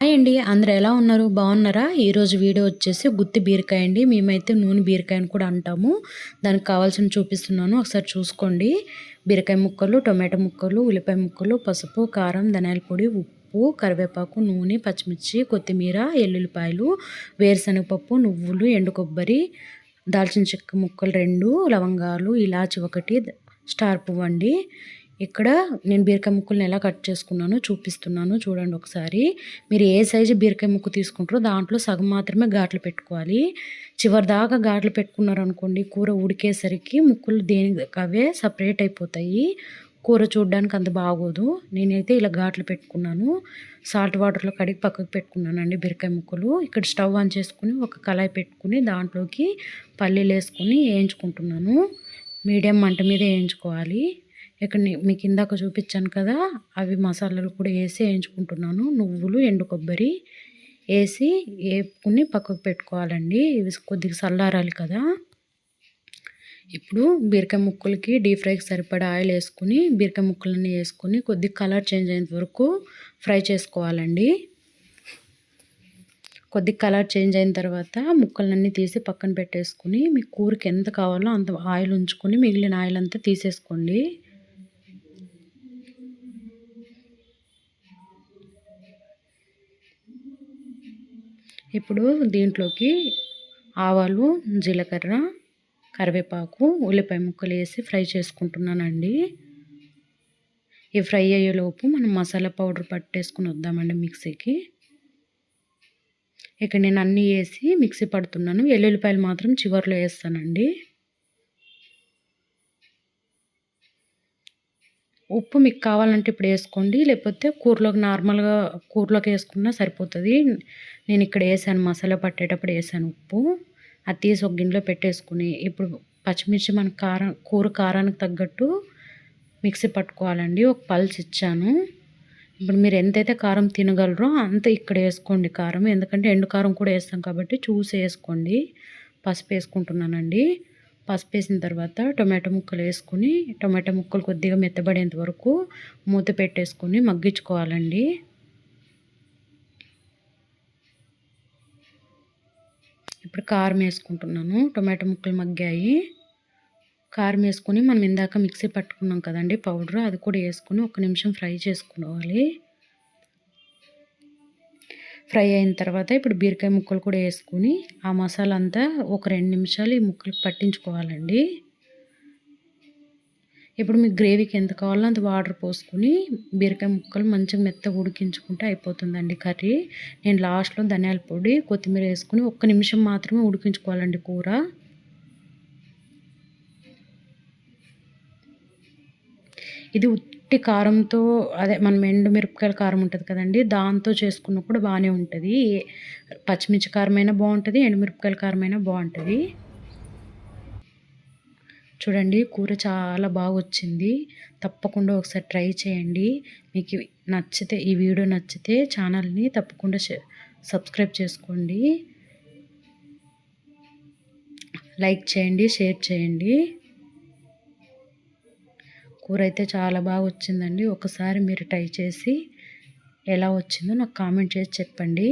Hi అండి అందరు ఎలా ఉన్నారు? బాగున్నారా? ఈరోజు వీడియో వచ్చేసి గుత్తి బీరకాయ అండి. మేమైతే నూనె బీరకాయ అని కూడా అంటాము. దానికి కావాల్సిన చూపిస్తున్నాను. ఒకసారి చూసుకోండి. బీరకాయ ముక్కలు టొమాటో ముక్కలు ఉల్లిపాయ ముక్కలు పసుపు కారం ధనియాల పొడి ఉప్పు కరివేపాకు నూనె పచ్చిమిర్చి కొత్తిమీర ఎల్లుల్లిపాయలు వేరుశనగపప్పు నువ్వులు ఎండు కొబ్బరి దాల్చిన చెక్క ముక్కలు రెండు లవంగాలు ఇలాచి ఒకటి స్టార్ పువ్వు అండి. ఇక్కడ నేను బీరకాయ ముక్కల్ని ఎలా కట్ చేసుకున్నానో చూపిస్తున్నాను చూడండి ఒకసారి. మీరు ఏ సైజు బీరకాయ ముక్కు తీసుకుంటారో దాంట్లో సగం మాత్రమే ఘాట్లు పెట్టుకోవాలి. చివరి దాకా ఘాట్లు పెట్టుకున్నారనుకోండి కూర ఉడికేసరికి ముక్కులు దేని అవే సపరేట్ అయిపోతాయి. కూర చూడడానికి అంత బాగోదు. నేనైతే ఇలా ఘాట్లు పెట్టుకున్నాను. సాల్ట్ వాటర్లో కడిగి పక్కకు పెట్టుకున్నానండి బీరకాయ ముక్కలు. ఇక్కడ స్టవ్ ఆన్ చేసుకుని ఒక కళాయి పెట్టుకుని దాంట్లోకి పల్లీలు వేసుకుని వేయించుకుంటున్నాను. మీడియం మంట మీద వేయించుకోవాలి. ఇక్కడ మీకు ఇందాక చూపించాను కదా అవి మసాలాలు కూడా వేసి వేయించుకుంటున్నాను. నువ్వులు ఎండు కొబ్బరి వేసి వేపుకుని పక్కకు పెట్టుకోవాలండి. ఇవి కొద్దిగా చల్లారాలి కదా. ఇప్పుడు బీరకాయ ముక్కలకి డీప్ ఫ్రైకి సరిపడా ఆయిల్ వేసుకుని బీరకాయ ముక్కలన్నీ వేసుకొని కొద్దిగా కలర్ చేంజ్ అయ్యేంత వరకు ఫ్రై చేసుకోవాలండి. కొద్దిగా కలర్ చేంజ్ అయిన తర్వాత ముక్కలన్నీ తీసి పక్కన పెట్టేసుకుని మీ కూరకి ఎంత కావాలో అంత ఆయిల్ ఉంచుకొని మిగిలిన ఆయిల్ అంతా తీసేసుకోండి. ఇప్పుడు దీంట్లోకి ఆవాలు జీలకర్ర కరివేపాకు ఉల్లిపాయ ముక్కలు వేసి ఫ్రై చేసుకుంటున్నానండి. ఈ ఫ్రై అయ్యేలోపు మనం మసాలా పౌడర్ పట్టేసుకుని వద్దామండి మిక్సీకి. ఇక్కడ నేను అన్నీ వేసి మిక్సీ పడుతున్నాను. వెల్లుల్లిపాయలు మాత్రం చివరిలో వేస్తానండి. ఉప్పు మీకు కావాలంటే ఇప్పుడు వేసుకోండి. లేకపోతే కూరలోకి నార్మల్గా కూరలోకి వేసుకున్నా సరిపోతుంది. నేను ఇక్కడ వేసాను మసాలా పట్టేటప్పుడు వేసాను ఉప్పు. అది తీసి ఒక గిన్నెలో పెట్టేసుకుని ఇప్పుడు పచ్చిమిర్చి మన కారం కూర కారానికి తగ్గట్టు మిక్సీ పట్టుకోవాలండి. ఒక పల్స్ ఇచ్చాను. ఇప్పుడు మీరు ఎంతైతే కారం తినగలరో అంత ఇక్కడ వేసుకోండి కారం. ఎందుకంటే ఎండు కారం కూడా వేస్తాం కాబట్టి చూసి వేసుకోండి. పసుపు వేసుకుంటున్నానండి. పసుపు వేసిన తర్వాత టొమాటో ముక్కలు వేసుకుని టొమాటో ముక్కలు కొద్దిగా మెత్తబడేంత వరకు మూత పెట్టేసుకొని మగ్గించుకోవాలండి. ఇప్పుడు కారం వేసుకుంటున్నాను. టొమాటో ముక్కలు మగ్గాయి. కారం వేసుకొని మనం ఇందాక మిక్సీ పట్టుకున్నాం కదండి పౌడర్. అది కూడా వేసుకొని ఒక నిమిషం ఫ్రై చేసుకోవాలి. ఫ్రై అయిన తర్వాత ఇప్పుడు బీరకాయ ముక్కలు కూడా వేసుకుని ఆ మసాలా అంతా ఒక రెండు నిమిషాలు ఈ ముక్కలు పట్టించుకోవాలండి. ఇప్పుడు మీకు గ్రేవీకి ఎంత కావాలో అంత వాటర్ పోసుకొని బీరకాయ ముక్కలు మంచిగా మెత్తగా ఉడికించుకుంటే అయిపోతుందండి కర్రీ. నేను లాస్ట్లో ధనియాల పొడి కొత్తిమీర వేసుకుని ఒక్క నిమిషం మాత్రమే ఉడికించుకోవాలండి కూర. ఇది ఉట్టి కారంతో అదే మనం ఎండు మిరపకాయల కారం ఉంటుంది కదండి దాంతో చేసుకున్నప్పుడు బాగానే ఉంటుంది. పచ్చిమిర్చి కారం అయినా బాగుంటుంది ఎండుమిరపకాయల కారం అయినా బాగుంటుంది చూడండి కూర చాలా బాగా వచ్చింది తప్పకుండా ఒకసారి ట్రై చేయండి. మీకు నచ్చితే ఈ వీడియో నచ్చితే ఛానల్ని తప్పకుండా సబ్స్క్రైబ్ చేసుకోండి. లైక్ చేయండి షేర్ చేయండి. కూర అయితే చాలా బాగా వచ్చిందండి. ఒకసారి మీరు ట్రై చేసి ఎలా వచ్చిందో నాకు కామెంట్ చేసి చెప్పండి.